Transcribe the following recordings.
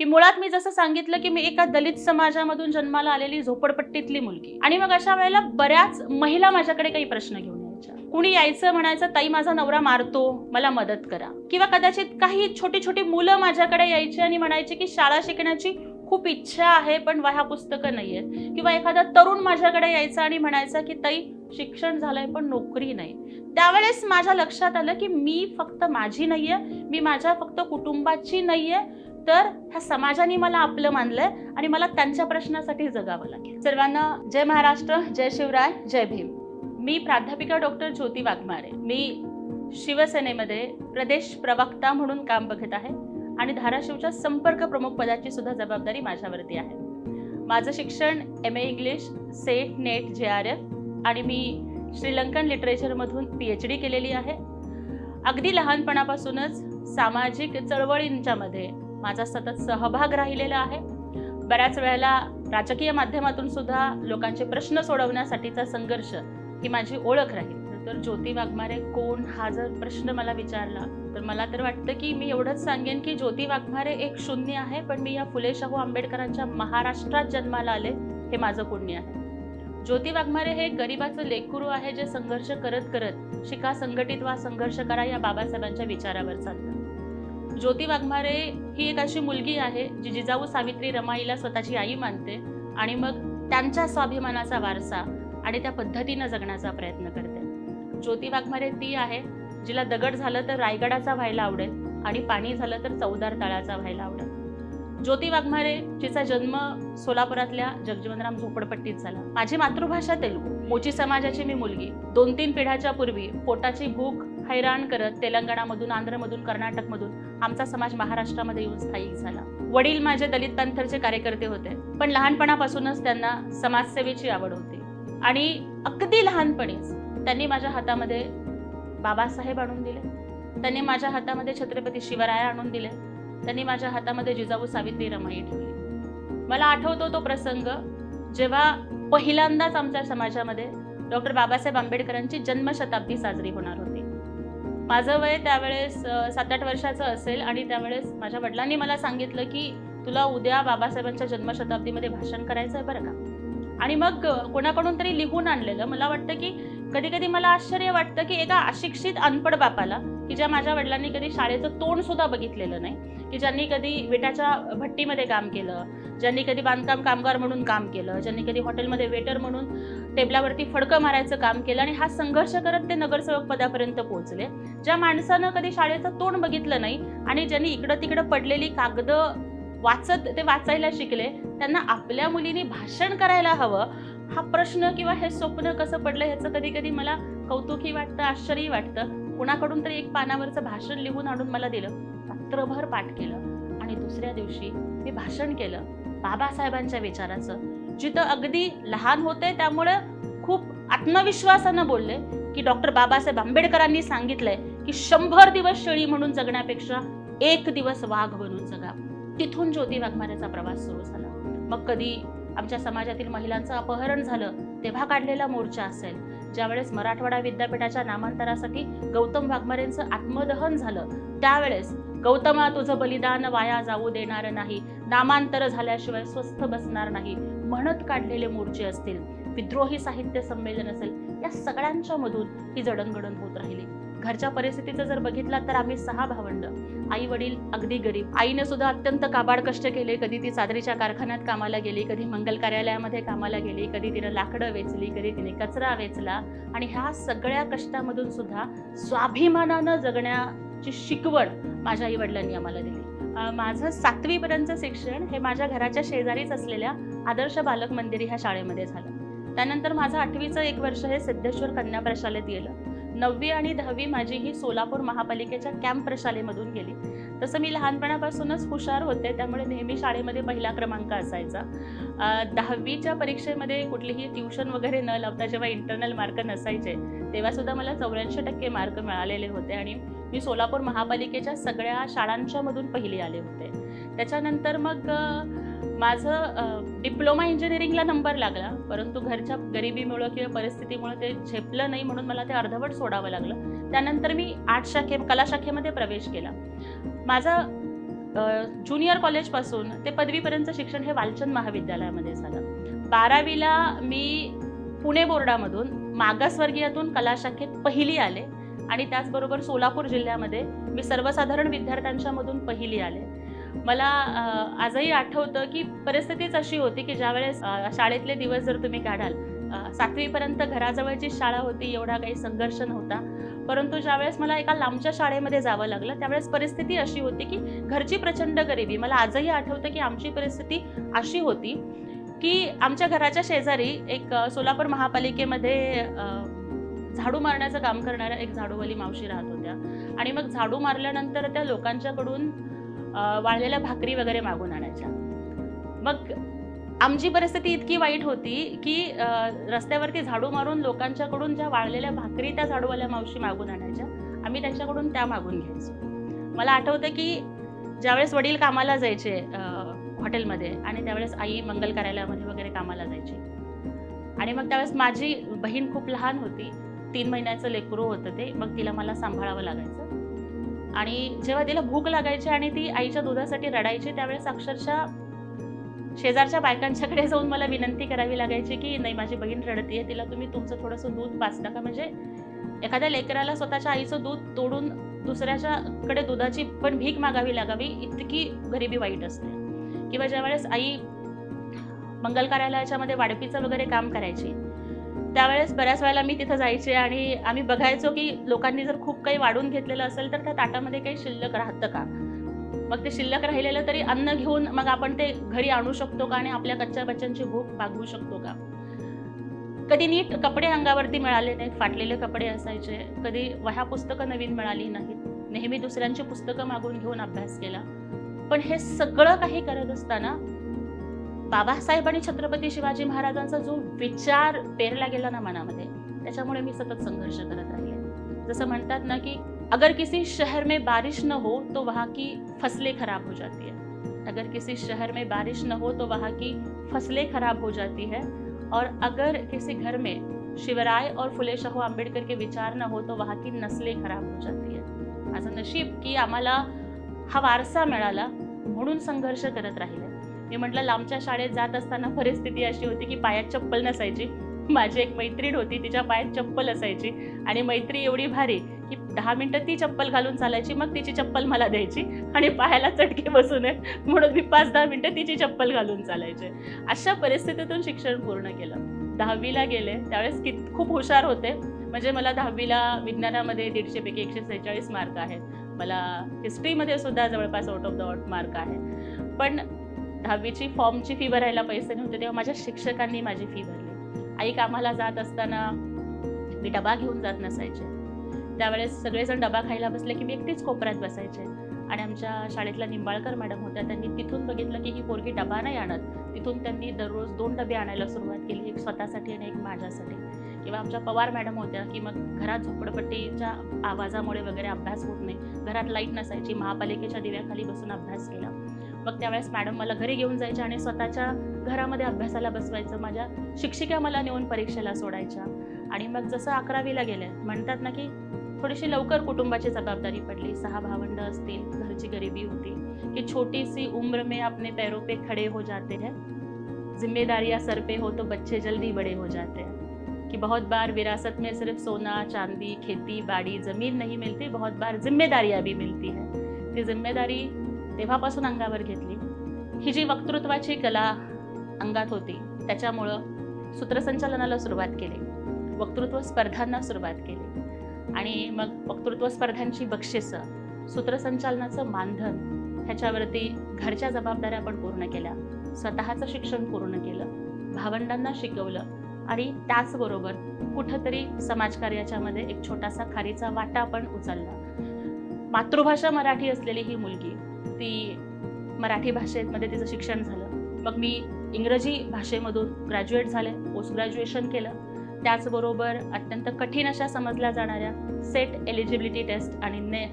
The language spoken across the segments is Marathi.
की मुळात मी जसं सांगितलं की मी एका दलित समाजामधून जन्माला आलेली झोपडपट्टीतली मुलगी. आणि मग अशा वेळेला बऱ्याच महिला माझ्याकडे काही प्रश्न घेऊन कुणी यायचं म्हणायचं ताई माझा नवरा मारतो मला मदत करा. किंवा कदाचित काही छोटी छोटी मुलं माझ्याकडे यायची आणि म्हणायची की शाळा शिकण्याची खूप इच्छा आहे पण वह्या पुस्तकं नाही आहेत किंवा एखादा तरुण माझ्याकडे यायचा आणि म्हणायचा की ताई शिक्षण झालंय पण नोकरी नाही. त्यावेळेस माझ्या लक्षात आलं की मी फक्त माझी नाहीये मी माझ्या फक्त कुटुंबाची नाहीये तर ह्या समाजाने मला आपलं मानलंय आणि मला त्यांच्या प्रश्नासाठी जगावं लागेल. सर्वांना जय महाराष्ट्र जय शिवराय जय भीम. मी प्राध्यापिका डॉक्टर ज्योती वाघमारे. मी शिवसेनेमध्ये प्रदेश प्रवक्ता म्हणून काम बघत आहे आणि धाराशिवच्या संपर्क प्रमुख पदाची सुद्धा जबाबदारी माझ्यावरती आहे. माझं शिक्षण M A English SET NET J R F आणि मी श्रीलंकन लिटरेचरमधून पी एच डी केलेली आहे. अगदी लहानपणापासूनच सामाजिक चळवळींच्यामध्ये माझा सतत सहभाग राहिलेला आहे. बऱ्याच वेळेला राजकीय माध्यमातून सुद्धा लोकांचे प्रश्न सोडवण्यासाठीचा संघर्ष ही माझी ओळख राहील. तर ज्योती वाघमारे कोण हा जर प्रश्न मला विचारला तर मला तर वाटतं की मी एवढंच सांगेन की ज्योती वाघमारे एक शून्य आहे पण मी या फुले शाहू आंबेडकरांच्या महाराष्ट्रात जन्माला आले हे माझं पुण्य आहे. ज्योती वाघमारे हे गरिबाचं लेखकुरू आहे जे संघर्ष करत करत शिका संघटित वा संघर्ष करा या बाबासाहेबांच्या विचारावर चालतं ज्योती वाघमारे ही एक अशी मुलगी आहे जी जिजाऊ सावित्री रमाईला स्वतःची आई मानते आणि मग त्यांच्या स्वाभिमानाचा वारसा आणि त्या पद्धतीनं जगण्याचा प्रयत्न करते. ज्योती वाघमारे ती आहे जिला दगड झालं तर रायगडाचा व्हायला आवडेल आणि पाणी झालं तर चौदार तळाचा व्हायला आवडेल. ज्योती वाघमारे जिचा जन्म सोलापुरातल्या जगजीवनराम झोपडपट्टीत झाला. माझी मातृभाषा तेलुगू. मोची समाजाची मी मुलगी. दोन तीन पिढ्याच्या पूर्वी पोटाची भूक हैराण करत तेलंगणामधून आंध्रमधून कर्नाटकमधून आमचा समाज महाराष्ट्रामध्ये येऊन स्थायिक झाला. वडील माझे दलित पंथरचे कार्यकर्ते होते. पण लहानपणापासूनच त्यांना समाजसेवेची आवड होती. आणि अगदी लहानपणीच त्यांनी माझ्या हातामध्ये बाबासाहेब आणून दिले. त्यांनी माझ्या हातामध्ये छत्रपती शिवराय आणून दिले. त्यांनी माझ्या हातामध्ये जिजाऊ सावित्री रमाई ठेवली. मला आठवतो तो प्रसंग जेव्हा पहिल्यांदाच आमच्या समाजामध्ये डॉक्टर बाबासाहेब आंबेडकरांची जन्मशताब्दी साजरी होणार होती. माझं वय त्यावेळेस सात आठ वर्षाचं असेल आणि त्यावेळेस माझ्या वडिलांनी मला सांगितलं की तुला उद्या बाबासाहेबांच्या जन्मशताब्दीमध्ये भाषण करायचं आहे बरं का? आणि मग कोणाकडून तरी लिहून आणलेलं. मला वाटतं की कधी कधी मला आश्चर्य वाटतं की एका अशिक्षित अनपड बापाला की ज्या माझ्या वडिलांनी कधी शाळेचं तोंड सुद्धा बघितलेलं नाही की ज्यांनी कधी विटाच्या भट्टीमध्ये काम केलं ज्यांनी कधी बांधकाम कामगार म्हणून काम केलं ज्यांनी कधी हॉटेलमध्ये वेटर म्हणून टेबलावरती फडकं मारायचं काम केलं आणि हा संघर्ष करत ते नगरसेवक पदापर्यंत पोहोचले. ज्या माणसानं कधी शाळेचं तोंड बघितलं नाही आणि ज्यांनी इकडं तिकडं पडलेली कागदं वाचत ते वाचायला शिकले त्यांना आपल्या मुलीने भाषण करायला हवं. हा प्रश्न किंवा हे स्वप्न कसं पडलं ह्याचं कधी कधी मला कौतुकही वाटतं आश्चर्यही वाटतं. कुणाकडून तरी एक पानावरचं भाषण लिहून आणून मला दिलं. रात्रभर पाठ केलं आणि दुसऱ्या दिवशी मी भाषण केलं. बाबासाहेबांच्या विचाराचं. जिथं अगदी लहान होते त्यामुळे खूप आत्मविश्वासानं बोलले की डॉक्टर बाबासाहेब आंबेडकरांनी सांगितलंय की शंभर दिवस शेळी म्हणून जगण्यापेक्षा एक दिवस वाघ बनून जगा. तिथून ज्योती वाघमारेचा प्रवास सुरू झाला. मग कधी आमच्या समाजातील महिलांचं अपहरण झालं तेव्हा काढलेला मोर्चा असेल. ज्यावेळेस मराठवाडा विद्यापीठाच्या नामांतरासाठी गौतम वाघमारेंचं आत्मदहन झालं त्यावेळेस गौतमा तुझं बलिदान वाया जाऊ देणार नाही. नामांतर झाल्याशिवाय स्वस्थ बसणार नाही. म्हणत काढलेले मोर्चे असतील. विद्रोही साहित्य संमेलन असेल. या सगळ्यांच्या मधून ही जडणघडण होत राहिली. घरच्या परिस्थितीचं जर बघितलं तर आम्ही सहा भावंड. आई वडील अगदी गरीब. आईने सुद्धा अत्यंत काबाड कष्ट केले. कधी ती चादरीच्या कारखान्यात कामाला गेली कधी मंगल कार्यालयामध्ये कामाला गेली कधी तिनं लाकडं वेचली कधी तिने कचरा वेचला. आणि ह्या सगळ्या कष्टामधून सुद्धा स्वाभिमानानं जगण्या ची शिकवण माझ्या आई वडिलांनी आम्हाला दिली. माझं सातवीपर्यंतचं शिक्षण हे माझ्या घराच्या शेजारीच असलेल्या आदर्श बालक मंदिर ह्या शाळेमध्ये झालं. त्यानंतर माझं आठवीचं एक वर्ष हे सिद्धेश्वर कन्या प्रशालेत गेलं. नववी आणि दहावी माझी ही सोलापूर महापालिकेच्या कॅम्प प्रशालेमधून गेली. तसं मी लहानपणापासूनच हुशार होते त्यामुळे नेहमी शाळेमध्ये पहिला क्रमांक असायचा. दहावीच्या परीक्षेमध्ये कुठलीही ट्युशन वगैरे न लावता जेव्हा इंटरनल मार्क नसायचे तेव्हा सुद्धा मला चौऱ्याऐंशी टक्के मार्क मिळालेले होते आणि मी सोलापूर महापालिकेच्या सगळ्या शाळांच्या मधून पहिली आले होते. त्याच्यानंतर मग माझं डिप्लोमा इंजिनिअरिंगला नंबर लागला परंतु घरच्या गरिबीमुळं किंवा परिस्थितीमुळे ते झेपलं नाही म्हणून मला ते अर्धवट सोडावं लागलं. त्यानंतर मी आर्ट शाखे कला शाखेमध्ये प्रवेश केला. माझा ज्युनियर कॉलेजपासून ते पदवीपर्यंतचं शिक्षण हे वालचंद महाविद्यालयामध्ये झालं. बारावीला मी पुणे बोर्डामधून मागासवर्गीयातून कला शाखेत पहिली आले आणि त्याचबरोबर सोलापूर जिल्ह्यामध्ये मी सर्वसाधारण विद्यार्थ्यांच्या मधून पहिली आले. मला आजही आठवतं की परिस्थितीच अशी होती की ज्यावेळेस शाळेतले दिवस जर तुम्ही काढाल सातवीपर्यंत घराजवळची शाळा होती एवढा काही संघर्ष नव्हता. परंतु ज्यावेळेस मला एका लांबच्या शाळेमध्ये जावं लागलं त्यावेळेस परिस्थिती अशी होती की घरची प्रचंड गरिबी. मला आजही आठवतं की आमची परिस्थिती अशी होती की आमच्या घराच्या शेजारी एक सोलापूर महापालिकेमध्ये झाडू मारण्याचं काम करणाऱ्या एक झाडूवाली मावशी राहत होत्या. आणि मग झाडू मारल्यानंतर त्या लोकांच्याकडून वाळलेल्या भाकरी वगैरे मागून आणायच्या. मग आमची परिस्थिती इतकी वाईट होती की रस्त्यावरती झाडू मारून लोकांच्याकडून ज्या वाळलेल्या भाकरी त्या झाडूवाल्या मावशी मागून आणायच्या. आम्ही त्यांच्याकडून त्या मागून घ्यायचो. मला आठवतं की ज्यावेळेस वडील कामाला जायचे हॉटेलमध्ये आणि त्यावेळेस आई मंगल कार्यालयामध्ये वगैरे कामाला जायची. आणि मग त्यावेळेस माझी बहीण खूप लहान होती. तीन महिन्याचं लेकरू होतं ते. मग तिला मला सांभाळावं लागायचं. आणि जेव्हा तिला भूक लागायची आणि ती आईच्या दुधासाठी रडायची त्यावेळेस अक्षरशः शेजारच्या बायकांच्याकडे जाऊन मला विनंती करावी लागायची की नाही माझी बहीण रडतीये. तिला तुम्ही तुमचं थोडंसं दूध पाच नका म्हणजे एखाद्या लेकराला स्वतःच्या आईचं दूध तोडून दुसऱ्याच्याकडे दुधाची पण भीक मागावी लागावी इतकी गरिबी वाईट असते. किंवा ज्यावेळेस आई मंगल कार्यालयाच्या मध्ये वाढपीचं वगैरे काम करायची त्यावेळेस बऱ्याच वेळेला मी तिथं जायचे आणि आम्ही बघायचो की लोकांनी जर खूप काही वाढून घेतलेलं असेल तर त्या ताटामध्ये काही शिल्लक राहतं का? मग ते शिल्लक राहिलेलं तरी अन्न घेऊन मग आपण ते घरी आणू शकतो का आणि आपल्या कच्च्या बच्चांची भूक भागवू शकतो का? कधी नीट कपडे अंगावरती मिळाले नाहीत फाटलेले कपडे असायचे कधी वह्या पुस्तकं नवीन मिळाली नाहीत नेहमी दुसऱ्यांची पुस्तकं मागून घेऊन अभ्यास केला. पण हे सगळं काही करत असताना बाबासाहेब आणि छत्रपती शिवाजी महाराजांचा जो विचार पेरला गेला ना मनामध्ये त्याच्यामुळे मी सतत संघर्ष करत राहिले. जसं म्हणतात ना की अगर किसी शहर में बारिश न हो तो वहाँ की फसलें खराब हो जाती है. अगर किसी शहर में बारिश न हो तो वहाँ की फसलें खराब हो जाती है. और अगर किसी घर में शिवराय और फुले शाहू आंबेडकर के विचार न हो तो वहाँ की नस्लें खराब हो जाती है. माझं नशीब की आम्हाला हा वारसा मिळाला म्हणून संघर्ष करत राहिले. मी म्हटलं लांबच्या शाळेत जात असताना परिस्थिती अशी होती की पायात चप्पल नसायची. माझी एक मैत्रीण होती तिच्या पायात चप्पल असायची. आणि मैत्री एवढी भारी की दहा मिनटं ती चप्पल घालून चालायची मग तिची चप्पल मला द्यायची आणि पायाला चटके बसू नये. म्हणून मी पाच दहा मिनटं तिची चप्पल घालून चालायचे. अशा परिस्थितीतून शिक्षण पूर्ण केलं. दहावीला गेले. त्यावेळेस कित खूप हुशार होते. म्हणजे मला दहावीला विज्ञानामध्ये दीडशेपैकी एकशे सेहेचाळीस मार्क आहेत. मला हिस्ट्रीमध्ये सुद्धा जवळपास out of the out mark आहे. पण दहावीची फॉर्मची फी भरायला पैसे नव्हते तेव्हा माझ्या शिक्षकांनी माझी फी भरली. आई कामाला जात असताना मी डबा घेऊन जात नसायचे. त्यावेळेस सगळेजण डबा खायला बसले की मी एकटीच कोपऱ्यात बसायचे. आणि आमच्या शाळेतल्या निंबाळकर मॅडम होत्या त्यांनी तिथून बघितलं की ही पोरगी डबा नाही आणत. तिथून त्यांनी दररोज दोन डबे आणायला सुरुवात केली एक स्वतःसाठी आणि एक माझ्यासाठी. किंवा आमच्या पवार मॅडम होत्या की मग घरात झोपडपट्टीच्या आवाजामुळे वगैरे अभ्यास होत नाही. घरात लाइट नसायची महापालिकेच्या दिव्याखाली बसून अभ्यास केला. मग त्यावेळेस मॅडम मला घरी घेऊन जायच्या आणि स्वतःच्या घरामध्ये अभ्यासाला बसवायचं माझ्या शिक्षिका मला नेऊन परीक्षेला सोडायच्या. आणि मग जसं अकरावीला गेले म्हणतात ना की थोडीशी लवकर कुटुंबाची जबाबदारी पडली. सहा भावंड असतील घरची गरिबी होती की छोटी सी उम्र में अपने पैरों पे खड़े हो जाते हैं. जिम्मेदारियां सर पे हो तो बच्चे जल्दी बड़े हो जाते हैं. कि बहुत बार विरासत में सिर्फ सोना चांदी खेती बाड़ी जमीन नहीं मिलती बहुत बार जिम्मेदारी भी मिलती है। ती जिम्मेदारी तेव्हापासून अंगावर घेतली. ही जी वक्तृत्वाची कला अंगात होती त्याच्यामुळं सूत्रसंचालनाला सुरुवात केली. वक्तृत्व स्पर्धांना सुरुवात केली. आणि मग वक्तृत्व स्पर्धांची बक्षिसं सूत्रसंचालनाचं मानधन ह्याच्यावरती घरच्या जबाबदाऱ्या पण पूर्ण केल्या. स्वतःचं शिक्षण पूर्ण केलं. भावंडांना शिकवलं. आणि त्याचबरोबर कुठंतरी समाजकार्याच्या मध्ये एक छोटासा खारीचा वाटा पण उचलला. मातृभाषा मराठी असलेली ही मुलगी ती मराठी भाषेमध्ये तिचं शिक्षण झालं. मग मी इंग्रजी भाषेमधून ग्रॅज्युएट झाले पोस्ट ग्रॅज्युएशन केलं. त्याचबरोबर अत्यंत कठीण अशा समजल्या जाणाऱ्या सेट एलिजिबिलिटी टेस्ट आणि ने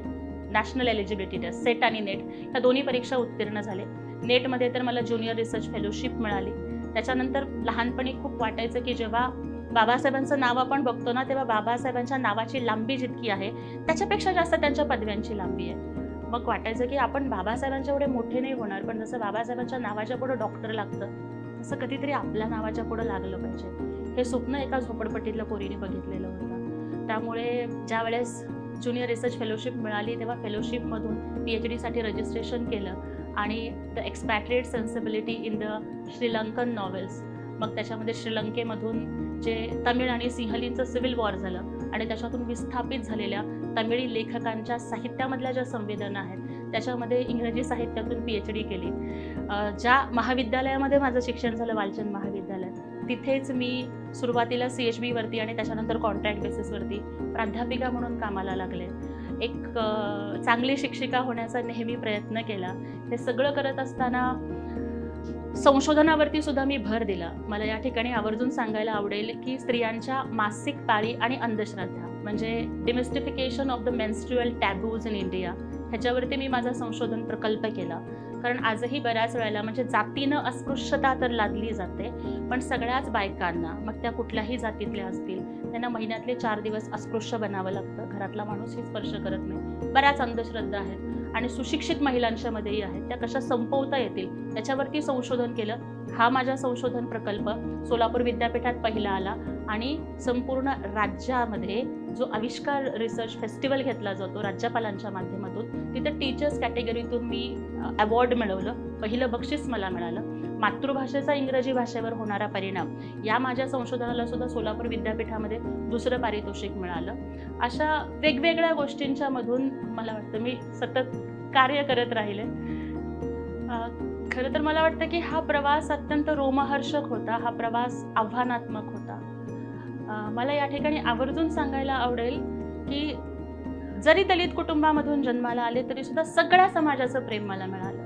नॅशनल एलिजिबिलिटी टेस्ट सेट आणि नेट ह्या दोन्ही परीक्षा उत्तीर्ण झाले. नेटमध्ये तर मला ज्युनियर रिसर्च फेलोशिप मिळाली. त्याच्यानंतर लहानपणी खूप वाटायचं की जेव्हा बाबासाहेबांचं नाव आपण बघतो ना तेव्हा बाबासाहेबांच्या नावाची लांबी जितकी आहे त्याच्यापेक्षा जास्त त्यांच्या पदव्यांची लांबी आहे. मग वाटायचं की आपण बाबासाहेबांच्या एवढे मोठे नाही होणार पण जसं बाबासाहेबांच्या नावाच्या पुढं डॉक्टर लागतं तसं कधीतरी आपल्या नावाच्या पुढं लागलं पाहिजे. हे स्वप्न एका झोपडपट्टीतल्या पोरीने बघितलेलं होतं. त्यामुळे ज्या वेळेस ज्युनियर रिसर्च फेलोशिप मिळाली तेव्हा फेलोशिपमधून पी एच डीसाठी रजिस्ट्रेशन केलं. आणि the expatriate sensibility in the Sri Lankan novels मग त्याच्यामध्ये श्रीलंकेमधून जे तमिळ आणि सिंहलींचं सिव्हिल वॉर झालं आणि त्याच्यातून विस्थापित झालेल्या तमिळी लेखकांच्या साहित्यामधल्या ज्या संवेदना आहेत त्याच्यामध्ये इंग्रजी साहित्यातून पी एच डी केली ज्या महाविद्यालयामध्ये माझं शिक्षण झालं वालचंद महाविद्यालय तिथेच मी सुरुवातीला सी एच बीवरती आणि त्याच्यानंतर कॉन्ट्रॅक्ट बेसिसवरती प्राध्यापिका म्हणून कामाला लागले. एक चांगली शिक्षिका होण्याचा नेहमी प्रयत्न केला. हे सगळं करत असताना संशोधनावरती सुद्धा मी भर दिला. मला या ठिकाणी आवर्जून सांगायला आवडेल की स्त्रियांच्या मासिक पाळी आणि अंधश्रद्धा म्हणजे demystification of the menstrual taboos in India ह्याच्यावरती मी माझा संशोधन प्रकल्प केला. कारण आजही बऱ्याच वेळेला म्हणजे जातीनं अस्पृश्यता तर लादली जाते पण सगळ्याच बायकांना मग त्या कुठल्याही जातीतल्या असतील त्यांना महिन्यातले चार दिवस अस्पृश्य बनावं लागतं. घरातला माणूसही स्पर्श करत नाही. बऱ्याच अंधश्रद्धा आहेत आणि सुशिक्षित महिलांच्या मध्येही आहेत. त्या कशा संपवता येतील? त्याच्यावरती संशोधन केलं. हा माझा संशोधन प्रकल्प सोलापूर विद्यापीठात पहिला आला आणि संपूर्ण राज्यामध्ये जो आविष्कार रिसर्च फेस्टिवल घेतला जातो राज्यपालांच्या माध्यमातून तिथं टीचर्स कॅटेगरीतून मी अवॉर्ड मिळवलं. पहिलं बक्षीस मला मिळालं. मातृभाषेचा इंग्रजी भाषेवर होणारा परिणाम या माझ्या संशोधनाला सुद्धा सोलापूर विद्यापीठामध्ये दुसरं पारितोषिक मिळालं. अशा वेगवेगळ्या गोष्टींच्या मधून मला वाटतं मी सतत कार्य करत राहिले. खरं तर मला वाटतं की हा प्रवास अत्यंत रोमहर्षक होता हा प्रवास आव्हानात्मक होता. मला या ठिकाणी आवर्जून सांगायला आवडेल की जरी दलित कुटुंबामधून जन्माला आले तरी सुद्धा सगळ्या समाजाचं प्रेम मला मिळालं.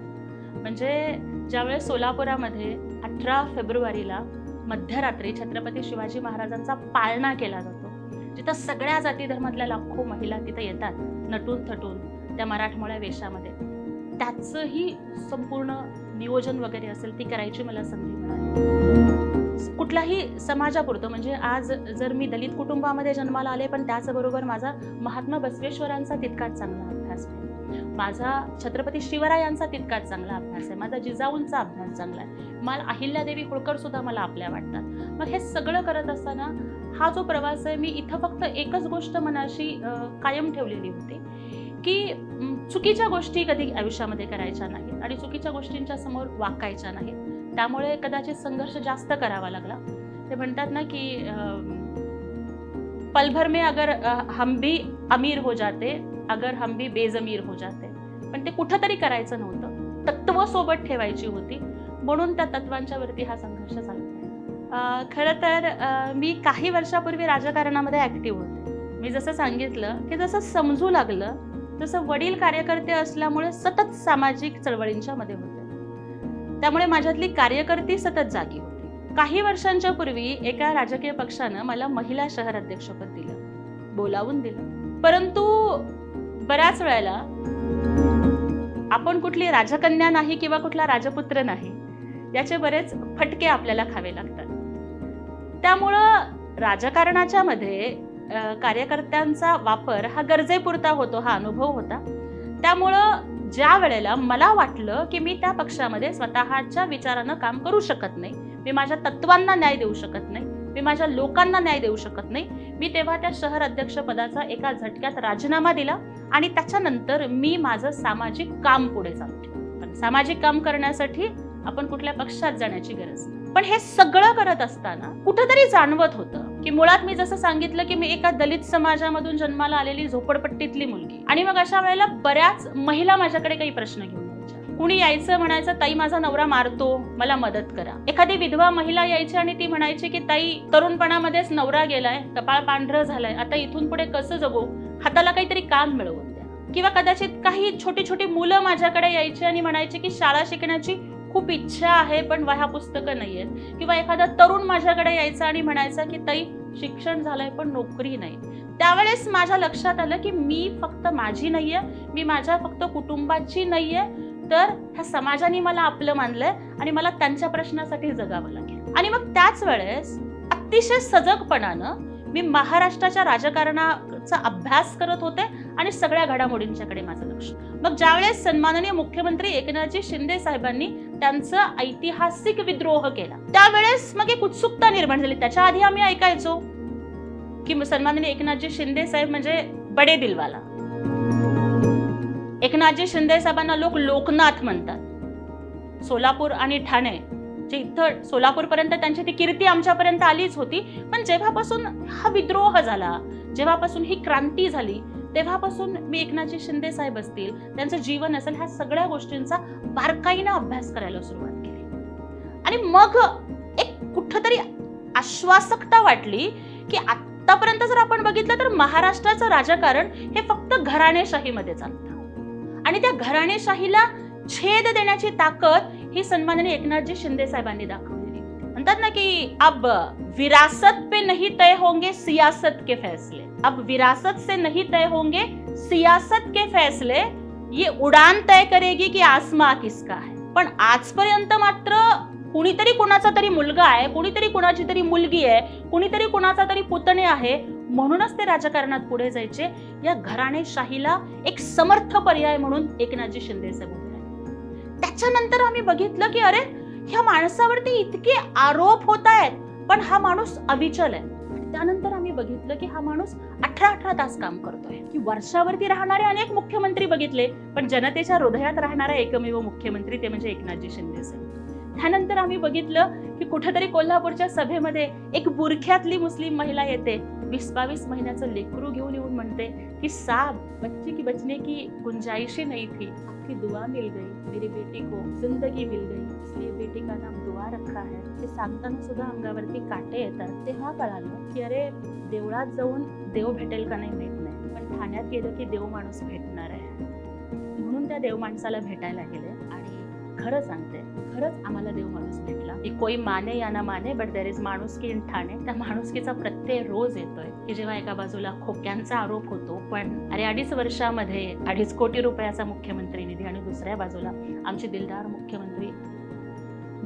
म्हणजे ज्यावेळेस सोलापुरामध्ये अठरा फेब्रुवारीला मध्यरात्री छत्रपती शिवाजी महाराजांचा पाळणा केला जातो जिथं सगळ्या जाती धर्मातल्या लाखो महिला तिथं येतात नटून थटून त्या मराठमोळ्या वेशामध्ये. त्याचंही संपूर्ण नियोजन वगैरे असेल ती करायची मला संधी मिळाली. कुठल्याही समाजापुरतं म्हणजे आज जर मी दलित कुटुंबामध्ये जन्माला आले पण त्याचबरोबर माझा महात्मा बसवेश्वरांचा तितकाच चांगला अभ्यास आहे. माझा छत्रपती शिवरायांचा तितकाच चांगला अभ्यास आहे. माझा जिजाऊंचा अभ्यास चांगला आहे. मला अहिल्यादेवी होळकर सुद्धा मला आपल्या वाटतात. मग हे सगळं करत असताना हा जो प्रवास आहे मी इथं फक्त एकच गोष्ट मनाशी कायम ठेवलेली होती की चुकीच्या गोष्टी कधी आयुष्यामध्ये करायच्या नाहीत आणि चुकीच्या गोष्टींच्या समोर वाकायच्या नाहीत. त्यामुळे कदाचित संघर्ष जास्त करावा लागला. ते म्हणतात ना की अं, पलभर में अगर हम भी अमीर हो जाते अगर हम भी बेजमीर हो जाते. पण ते कुठंतरी करायचं नव्हतं. तत्व सोबत ठेवायची होती. म्हणून त्या तत्वांच्या वरती हा संघर्ष झाला. खरं तर मी काही वर्षापूर्वी राजकारणामध्ये ऍक्टिव्ह होते. मी जसं सांगितलं की जसं समजू लागलं तसं वडील कार्यकर्ते असल्यामुळे सतत सामाजिक चळवळींच्या मध्ये होते. त्यामुळे माझ्यातली कार्यकर्ती सतत जागी होती. काही वर्षांच्या पूर्वी एका राजकीय पक्षानं मला महिला शहर अध्यक्षपद दिलं. बोलावून दिलं. परंतु बऱ्याच वेळेला आपण कुठली राजकन्या नाही किंवा कुठला राजपुत्र नाही याचे बरेच फटके आपल्याला खावे लागतात. त्यामुळं राजकारणाच्या मध्ये कार्यकर्त्यांचा वापर हा गरजेपुरता होतो हा अनुभव होता. त्यामुळं ज्या वेळेला मला वाटलं की मी त्या पक्षामध्ये स्वतःच्या विचारानं काम करू शकत नाही मी माझ्या तत्वांना न्याय देऊ शकत नाही मी माझ्या लोकांना न्याय देऊ शकत नाही मी तेव्हा त्या शहर अध्यक्ष पदाचा एका झटक्यात राजीनामा दिला आणि त्याच्यानंतर मी माझं सामाजिक काम पुढे चालू ठेवलं सामाजिक काम करण्यासाठी आपण कुठल्या पक्षात जाण्याची गरज नाही. पण हे सगळं करत असताना कुठंतरी जाणवत होतं की मुळात मी जसं सांगितलं की मी एका दलित समाजामधून जन्माला आलेली झोपडपट्टीतली मुलगी. आणि मग अशा वेळेला बऱ्याच महिला माझ्याकडे काही प्रश्न घेऊन कुणी यायचं म्हणायचं ताई माझा नवरा मारतो मला मदत करा. एखादी विधवा महिला यायची आणि ती म्हणायची की ताई तरुणपणामध्येच नवरा गेलाय कपाळ पांढरं झालंय आता इथून पुढे कसं जगू? हाताला काहीतरी काम मिळवून द्या. किंवा कदाचित काही छोटी छोटी मुलं माझ्याकडे यायची आणि म्हणायची की शाळा शिकण्याची खूप इच्छा आहे पण वह्या पुस्तकं नाही आहेत किंवा एखादा तरुण माझ्याकडे यायचा आणि म्हणायचा की ताई शिक्षण झालंय पण नोकरी नाही. त्यावेळेस माझ्या लक्षात आलं की मी फक्त माझी नाहीये मी माझ्या फक्त कुटुंबाची नाहीये. तर ह्या समाजाने मला आपलं मानलंय आणि मला त्यांच्या प्रश्नासाठी जगावं लागेल. आणि मग त्याच वेळेस अतिशय सजगपणानं मी महाराष्ट्राच्या राजकारणाचा अभ्यास करत होते आणि सगळ्या घडामोडींच्याकडे माझं लक्ष. मग ज्यावेळेस सन्माननीय मुख्यमंत्री एकनाथजी शिंदे साहेबांनी त्यांचा ऐतिहासिक विद्रोह केला त्यावेळेस मग एक उत्सुकता निर्माण झाली. त्याच्या आधी आम्ही ऐकायचो की सन्माननीय एकनाथजी शिंदे साहेब म्हणजे बडे दिलवाला. एकनाथजी शिंदे साहेबांना लोक लोकनाथ म्हणतात. सोलापूर आणि ठाणे जे इथं सोलापूर पर्यंत त्यांची ती कीर्ती आमच्यापर्यंत आलीच होती. पण जेव्हापासून हा विद्रोह झाला जेव्हापासून ही क्रांती झाली तेव्हापासून मी एकनाथजी शिंदे साहेब असतील त्यांचं जीवन असेल ह्या सगळ्या गोष्टींचा बारकाईनं अभ्यास करायला सुरुवात केली. आणि मग एक कुठंतरी आश्वासकता वाटली की आतापर्यंत जर आपण बघितलं तर महाराष्ट्राचं राजकारण हे फक्त घराणेशाहीमध्ये चालतं. आणि त्या घराणेशाहीला छेद देण्याची ताकद ही सन्माननीय एकनाथजी शिंदे साहेबांनी दाखवलेली. म्हणतात ना की अब विरासत पे नहीं तय होंगे सियासत के फैसले. अब विरासत से नहीं तय होंगे सियासत के फैसले। ये उडान तय करेगी की आसमा किसका है। पण आजपर्यंत मात्र कुणीतरी कुणाचा तरी मुलगा आहे कुणीतरी कुणाची तरी मुलगी आहे कुणीतरी कुणाचा तरी पुतणे आहे म्हणूनच ते राजकारणात पुढे जायचे. या घराणेशाहीला एक समर्थ पर्याय म्हणून एकनाथजी शिंदे साहेब उभे त्याच्यानंतर आम्ही बघितलं की अरे ह्या माणसावरती इतके आरोप होत आहेत पण हा माणूस अविचल आहे. त्यानंतर मी बघितलं की हा माणूस अठरा अठरा तास काम करतोय. की वर्षावरती राहणारे अनेक मुख्यमंत्री बघितले पण जनतेच्या हृदयात राहणारा एकमेव मुख्यमंत्री ते म्हणजे एकनाथजी शिंदे सर. त्यानंतर आम्ही बघितलं की कुठेतरी कोल्हापूरच्या सभेमध्ये एक बुरख्यातली मुस्लिम महिला येते. वीस बावीस महिन्याचं लेकरू घेऊन येऊन म्हणते की साब बच्चे की बचने की गुंजाईशी नाही थी. की दुआ मिल गई मेरी बेटी को जिंदगी मिल गई इसलिए बेटी का नाम दुआ रखा है। ते सांगताना सुद्धा अंगावरती काटे येतात. तेव्हा कळालं की अरे देवळात जाऊन देव भेटेल का नाही माहीत नाही. पण ठाण्यात गेलं की देव माणूस भेटणार आहे. म्हणून त्या देव माणसाला भेटायला गेले आणि खरं सांगते खरंच आम्हाला देव माणूस भेटला. कोई माने या ना माने बट देर इज माणुसकी इन ठाणे. त्या माणुसकीचा प्रत्यय रोज येतोय की जेव्हा एका बाजूला खोक्यांचा आरोप होतो पण अरे अडीच वर्षामध्ये अडीच कोटी रुपयाचा मुख्यमंत्री निधी आणि दुसऱ्या बाजूला आमचे दिलदार मुख्यमंत्री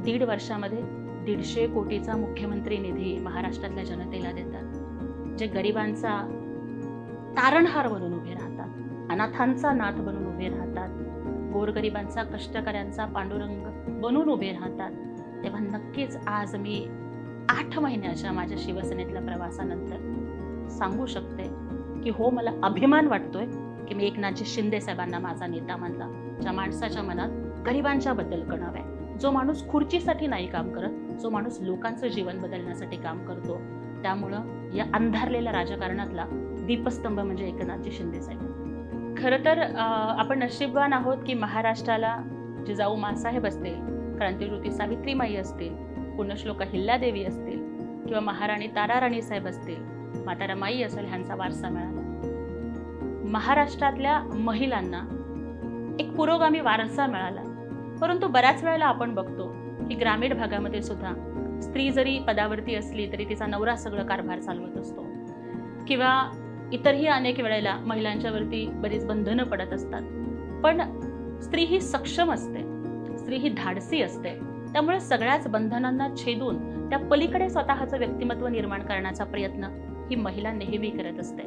दीड वर्षामध्ये दीडशे कोटीचा मुख्यमंत्री निधी महाराष्ट्रातल्या जनतेला देतात. जे गरिबांचा तारणहार बनून उभे राहतात अनाथांचा नाथ बनून उभे राहतात गोरगरिबांचा कष्टकऱ्यांचा पांडुरंग बनून उभे राहतात तेव्हा नक्कीच आज मी आठ महिन्याच्या माझ्या शिवसेनेतल्या प्रवासानंतर सांगू शकते की हो मला अभिमान वाटतोय की मी एकनाथजी शिंदे साहेबांना माझा नेता मानला ज्या माणसाच्या मनात गरिबांच्या बद्दल कणाव आहे. जो माणूस खुर्चीसाठी नाही काम करत जो माणूस लोकांचं जीवन बदलण्यासाठी काम करतो त्यामुळं या अंधारलेल्या राजकारणातला दीपस्तंभ म्हणजे एकनाथजी शिंदे साहेब. खरं तर अं, आपण नशीबवान आहोत की महाराष्ट्राला जिजाऊ मासाहेब असतील क्रांतिज्योती सावित्रीमाई असतील पुण्यश्लोक हिल्लादेवी असतील किंवा महाराणी ताराराणी साहेब असतील माता रमाई असेल ह्यांचा वारसा मिळाला महाराष्ट्रातल्या महिलांना एक पुरोगामी वारसा मिळाला. परंतु बऱ्याच वेळेला आपण बघतो की ग्रामीण भागामध्ये सुद्धा स्त्री जरी पदावरती असली तरी तिचा नवरा सगळं कारभार चालवत असतो. किंवा इतरही अनेक वेळेला महिलांच्यावरती बरीच बंधनं पडत असतात. पण स्त्री ही सक्षम असते. स्त्री ही धाडसी असते. त्यामुळे सगळ्याच बंधनांना छेदून त्या पलीकडे स्वतःचं व्यक्तिमत्व निर्माण करण्याचा प्रयत्न ही महिला नेहमी करत असते.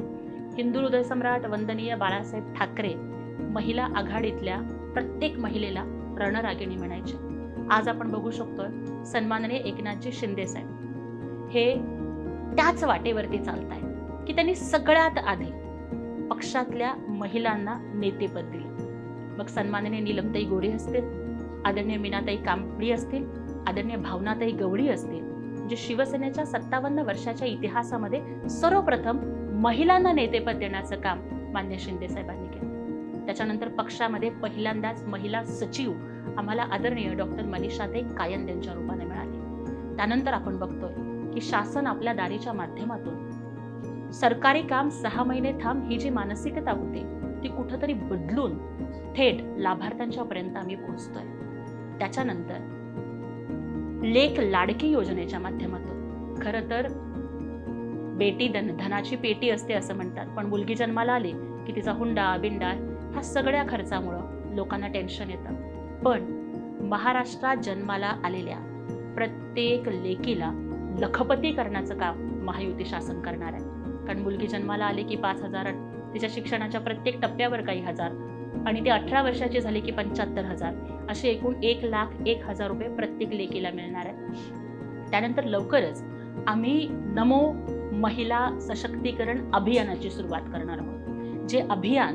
हिंदू हृदयसम्राट वंदनीय बाळासाहेब ठाकरे महिला आघाडीतल्या प्रत्येक महिलेला रणरागिणी म्हणायचे. आज आपण बघू शकतोय सन्माननीय एकनाथजी शिंदे साहेब. हे त्याच वाटेवरती चालत आहेत की त्यांनी सगळ्यात आधी पक्षातल्या महिलांना नेतेपद दिले. मग सन्माननीय नीलमताई गोरे असतील आदरणीय मीनाताई कांबळी असतील आदरणीय भावनाताई गवळी असतील जे शिवसेनेच्या सत्तावन्न वर्षाच्या इतिहासामध्ये सर्वप्रथम महिलांना नेतेपद देण्याचं काम मान्य शिंदे साहेबांनी केलं. त्याच्यानंतर पक्षामध्ये पहिल्यांदाच महिला सचिव आम्हाला आदरणीय डॉक्टर मनीषाताई कायंद यांच्या रूपाने मिळाली. त्यानंतर आपण बघतोय की शासन आपल्या दारीच्या माध्यमातून सरकारी काम सहा महिने थांब ही जी मानसिकता होती ती कुठंतरी बदलून थेट लाभार्थ्यांच्या पर्यंत आम्ही पोहोचतोय. त्याच्यानंतर. लेख लाडकी योजनेच्या माध्यमातून. खरं तर बेटी धन धनाची पेटी असते असं म्हणतात. पण मुलगी जन्माला आली की तिचा हुंडा बिंडा ह्या सगळ्या खर्चामुळं लोकांना टेन्शन येतं. पण महाराष्ट्रात जन्माला आलेल्या प्रत्येक लेकीला लखपती करण्याचं काम महायुती शासन करणार आहे. कारण मुलगी जन्माला आली की पाच हजार तिच्या शिक्षणाच्या प्रत्येक टप्प्यावर काही हजार आणि ती अठरा वर्षाची झाली की पंच्याहत्तर हजार. असे एकूण एक लाख एक हजार रुपये प्रत्येक लेकीला मिळणार आहेत. त्यानंतर लवकरच आम्ही नमो महिला सशक्तीकरण अभियानाची सुरुवात करणार आहोत. जे अभियान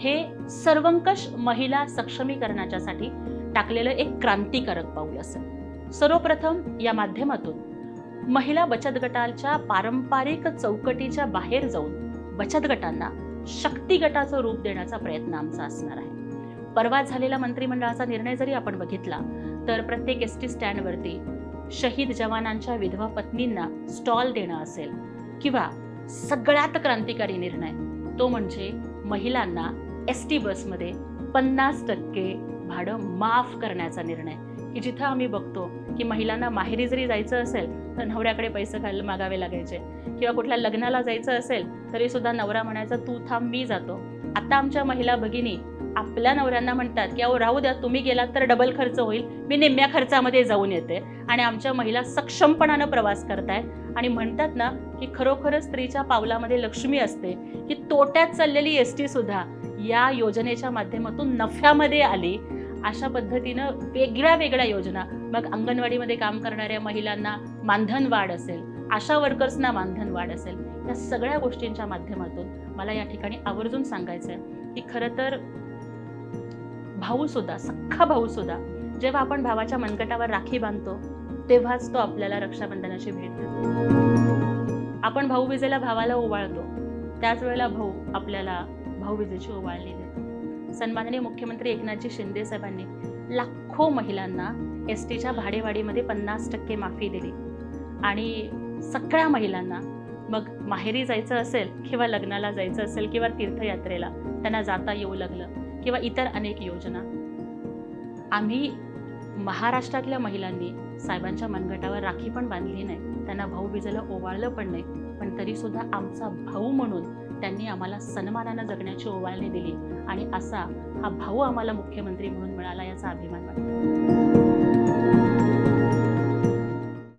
हे सर्वंकष महिला सक्षमीकरणाच्यासाठी टाकलेलं एक क्रांतिकारक पाऊल असेल सर्वप्रथम या माध्यमातून महिला बचत गटाच्या पारंपरिक चौकटीच्या बाहेर जाऊन बचत गटांना शक्ती गटाचं रूप देण्याचा प्रयत्न आमचा असणार आहे. परवा झालेला मंत्रिमंडळाचा निर्णय जरी आपण बघितला तर प्रत्येक एस टी स्टँडवरती शहीद जवानांच्या विधवा पत्नींना स्टॉल देणं असेल किंवा सगळ्यात क्रांतिकारी निर्णय तो म्हणजे महिलांना एस टी बसमध्ये पन्नास टक्के भाडं माफ करण्याचा निर्णय. की जिथं आम्ही बघतो की महिलांना माहेरी जरी जायचं असेल तर नवऱ्याकडे पैसे घाल मागावे लागायचे. किंवा कुठल्या लग्नाला जायचं असेल तरी सुद्धा नवरा म्हणायचा तू थांब मी जातो. आता आमच्या महिला भगिनी आपल्या नवऱ्यांना म्हणतात की अहो राहू द्या तुम्ही गेलात तर डबल खर्च होईल. मी निम्म्या खर्चामध्ये जाऊन येते. आणि आमच्या महिला सक्षमपणानं प्रवास करतायत आणि म्हणतात ना की खरोखरच स्त्रीच्या पावलामध्ये लक्ष्मी असते की तोट्यात चाललेली एस टी सुद्धा या योजनेच्या माध्यमातून नफ्यामध्ये आली. अशा पद्धतीनं वेगळ्या वेगळ्या योजना. मग अंगणवाडीमध्ये काम करणाऱ्या महिलांना मानधन वाढ असेल आशा वर्कर्सना मानधन वाढ असेल या सगळ्या गोष्टींच्या माध्यमातून मला या ठिकाणी आवर्जून सांगायचं आहे की खरं तर भाऊ सुद्धा सख्खा भाऊ सुद्धा जेव्हा आपण भावाच्या मनगटावर राखी बांधतो तेव्हाच तो आपल्याला रक्षाबंधनाची भेट देतो. आपण भाऊबीजेला भावाला ओवाळतो त्याच वेळेला भाऊ आपल्याला भाऊबीजेची ओवाळणी देतो. सन्माननीय मुख्यमंत्री एकनाथजी शिंदे साहेबांनी लाखो महिलांना एस टीच्या भाडेवाढीमध्ये पन्नास टक्के माफी दिली. आणि सगळ्या महिलांना मग माहेरी जायचं असेल किंवा लग्नाला जायचं असेल किंवा तीर्थयात्रेला त्यांना जाता येऊ लागलं. किंवा इतर अनेक योजना. आम्ही महाराष्ट्रातल्या महिलांनी साहेबांच्या मनगटावर राखी पण बांधली नाही. त्यांना भाऊबीजेला ओवाळलं पण नाही. पण तरी सुद्धा आमचा भाऊ म्हणून त्यांनी आम्हाला सन्मानानं जगण्याची ओवाळणी दिली. आणि असा हा भाऊ आम्हाला मुख्यमंत्री म्हणून मिळाला याचा अभिमान वाटतो.